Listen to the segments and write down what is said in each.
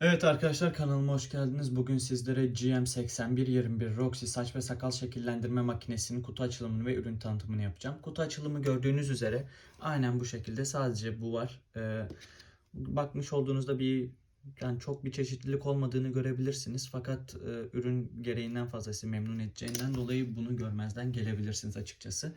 Evet arkadaşlar kanalıma hoş geldiniz. Bugün sizlere GM8121 Roxy saç ve sakal şekillendirme makinesinin kutu açılımını ve ürün tanıtımını yapacağım. Kutu açılımı gördüğünüz üzere aynen bu şekilde sadece bu var. Ee, bakmış olduğunuzda bir yani çok bir çeşitlilik olmadığını görebilirsiniz. Fakat e, ürün gereğinden fazlası memnun edeceğinden dolayı bunu görmezden gelebilirsiniz açıkçası.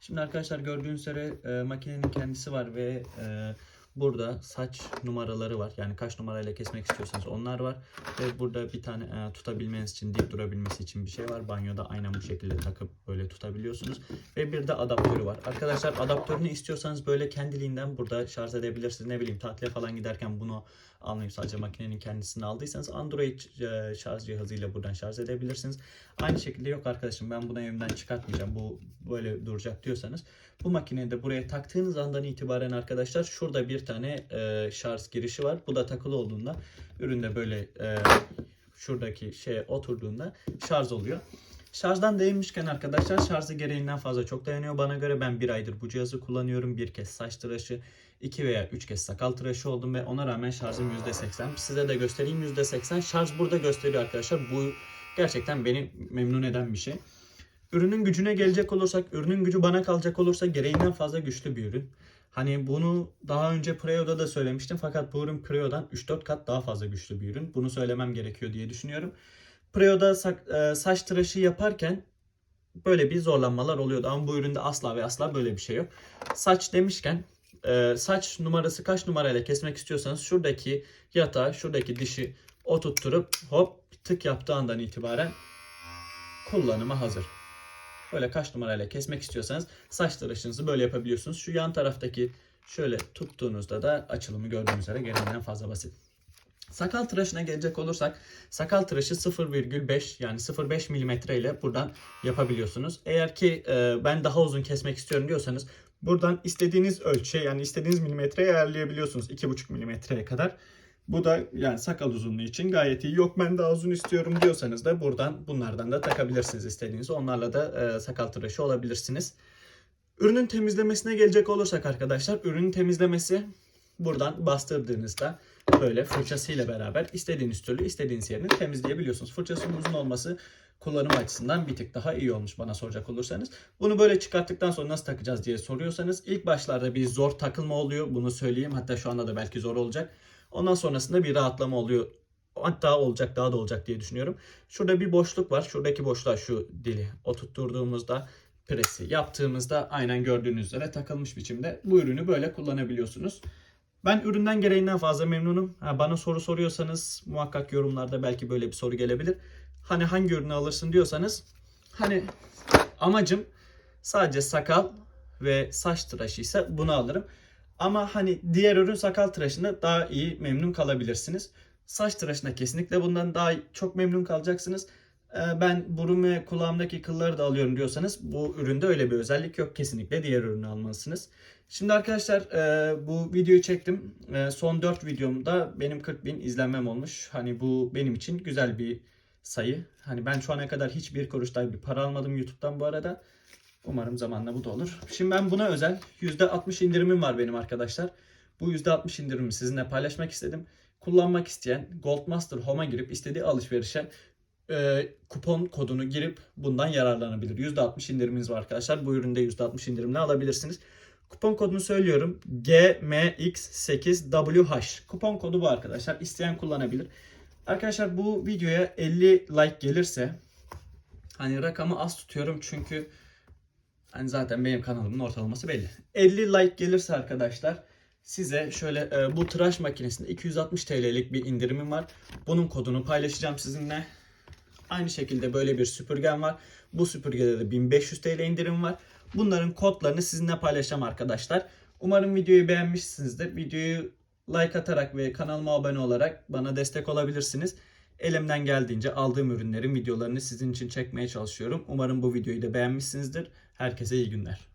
Şimdi arkadaşlar gördüğünüz üzere e, makinenin kendisi var ve e, Burada saç numaraları var. Yani kaç numarayla kesmek istiyorsanız onlar var. Ve burada bir tane e, tutabilmeniz için, dik durabilmesi için bir şey var. Banyoda aynen bu şekilde takıp böyle tutabiliyorsunuz. Ve bir de adaptörü var. Arkadaşlar adaptörünü istiyorsanız böyle kendiliğinden burada şarj edebilirsiniz. Ne bileyim tatile falan giderken bunu almayıp sadece makinenin kendisini aldıysanız Android e, şarj cihazıyla buradan şarj edebilirsiniz. Aynı şekilde yok arkadaşım ben bunu evimden çıkartmayacağım. Bu böyle duracak diyorsanız bu makineyi de buraya taktığınız andan itibaren arkadaşlar şurada bir tane e, şarj girişi var. Bu da takılı olduğunda üründe böyle e, şuradaki şeye oturduğunda şarj oluyor. Şarjdan değinmişken arkadaşlar şarjı gereğinden fazla çok dayanıyor. Bana göre ben bir aydır bu cihazı kullanıyorum. Bir kez saç tıraşı, iki veya üç kez sakal tıraşı oldum ve ona rağmen şarjım %80. Size de göstereyim %80. Şarj burada gösteriyor arkadaşlar. Bu gerçekten beni memnun eden bir şey. Ürünün gücüne gelecek olursak, ürünün gücü bana kalacak olursa gereğinden fazla güçlü bir ürün. Hani bunu daha önce Preo'da da söylemiştim fakat bu ürün Preo'dan 3-4 kat daha fazla güçlü bir ürün. Bunu söylemem gerekiyor diye düşünüyorum. Preo'da e, saç tıraşı yaparken böyle bir zorlanmalar oluyordu ama bu üründe asla ve asla böyle bir şey yok. Saç demişken e, saç numarası kaç numarayla kesmek istiyorsanız şuradaki yatağı, şuradaki dişi oturtturup hop tık yaptığı andan itibaren kullanıma hazır. Böyle kaç numarayla kesmek istiyorsanız saç tıraşınızı böyle yapabiliyorsunuz. Şu yan taraftaki şöyle tuttuğunuzda da açılımı gördüğünüz üzere gereğinden fazla basit. Sakal tıraşına gelecek olursak sakal tıraşı 0,5 yani 0,5 milimetre ile buradan yapabiliyorsunuz. Eğer ki e, ben daha uzun kesmek istiyorum diyorsanız buradan istediğiniz ölçü yani istediğiniz milimetreye ayarlayabiliyorsunuz 2,5 milimetreye kadar. Bu da yani sakal uzunluğu için gayet iyi. Yok ben daha uzun istiyorum diyorsanız da buradan bunlardan da takabilirsiniz istediğinizi. Onlarla da e, sakal tıraşı olabilirsiniz. Ürünün temizlemesine gelecek olursak arkadaşlar ürünün temizlemesi buradan bastırdığınızda böyle fırçasıyla beraber istediğiniz türlü istediğiniz yerini temizleyebiliyorsunuz. Fırçasının uzun olması kullanım açısından bir tık daha iyi olmuş bana soracak olursanız. Bunu böyle çıkarttıktan sonra nasıl takacağız diye soruyorsanız ilk başlarda bir zor takılma oluyor. Bunu söyleyeyim. Hatta şu anda da belki zor olacak. Ondan sonrasında bir rahatlama oluyor. Hatta olacak daha da olacak diye düşünüyorum. Şurada bir boşluk var. Şuradaki boşluğa şu dili oturtturduğumuzda presi yaptığımızda aynen gördüğünüz üzere takılmış biçimde bu ürünü böyle kullanabiliyorsunuz. Ben üründen gereğinden fazla memnunum. Ha, bana soru soruyorsanız muhakkak yorumlarda belki böyle bir soru gelebilir. Hani hangi ürünü alırsın diyorsanız hani amacım sadece sakal ve saç tıraşı ise bunu alırım. Ama hani diğer ürün sakal tıraşında daha iyi memnun kalabilirsiniz. Saç tıraşında kesinlikle bundan daha çok memnun kalacaksınız. Ee, Ben burun ve kulağımdaki kılları da alıyorum diyorsanız bu üründe öyle bir özellik yok. Kesinlikle diğer ürünü almalısınız. Şimdi arkadaşlar e, bu videoyu çektim. E, Son 4 videomda benim 40 bin izlenmem olmuş. Hani bu benim için güzel bir sayı. Hani ben şu ana kadar hiçbir kuruş dahi bir para almadım YouTube'dan bu arada. Umarım zamanla bu da olur. Şimdi ben buna özel %60 indirimim var benim arkadaşlar. Bu %60 indirimi sizinle paylaşmak istedim. Kullanmak isteyen Goldmaster Home'a girip istediği alışverişe e, kupon kodunu girip bundan yararlanabilir. %60 indirimimiz var arkadaşlar. Bu üründe %60 indirimle alabilirsiniz. Kupon kodunu söylüyorum. GMX8WH. Kupon kodu bu arkadaşlar. İsteyen kullanabilir. Arkadaşlar bu videoya 50 like gelirse hani rakamı az tutuyorum çünkü hani zaten benim kanalımın ortalaması belli. 50 like gelirse arkadaşlar size şöyle e, bu tıraş makinesinde 260 TL'lik bir indirimim var. Bunun kodunu paylaşacağım sizinle. Aynı şekilde böyle bir süpürgem var. Bu süpürgede de 1500 TL indirim var. Bunların kodlarını sizinle paylaşacağım arkadaşlar. Umarım videoyu beğenmişsinizdir. Videoyu like atarak ve kanalıma abone olarak bana destek olabilirsiniz. Elimden geldiğince aldığım ürünlerin videolarını sizin için çekmeye çalışıyorum. Umarım bu videoyu da beğenmişsinizdir. Herkese iyi günler.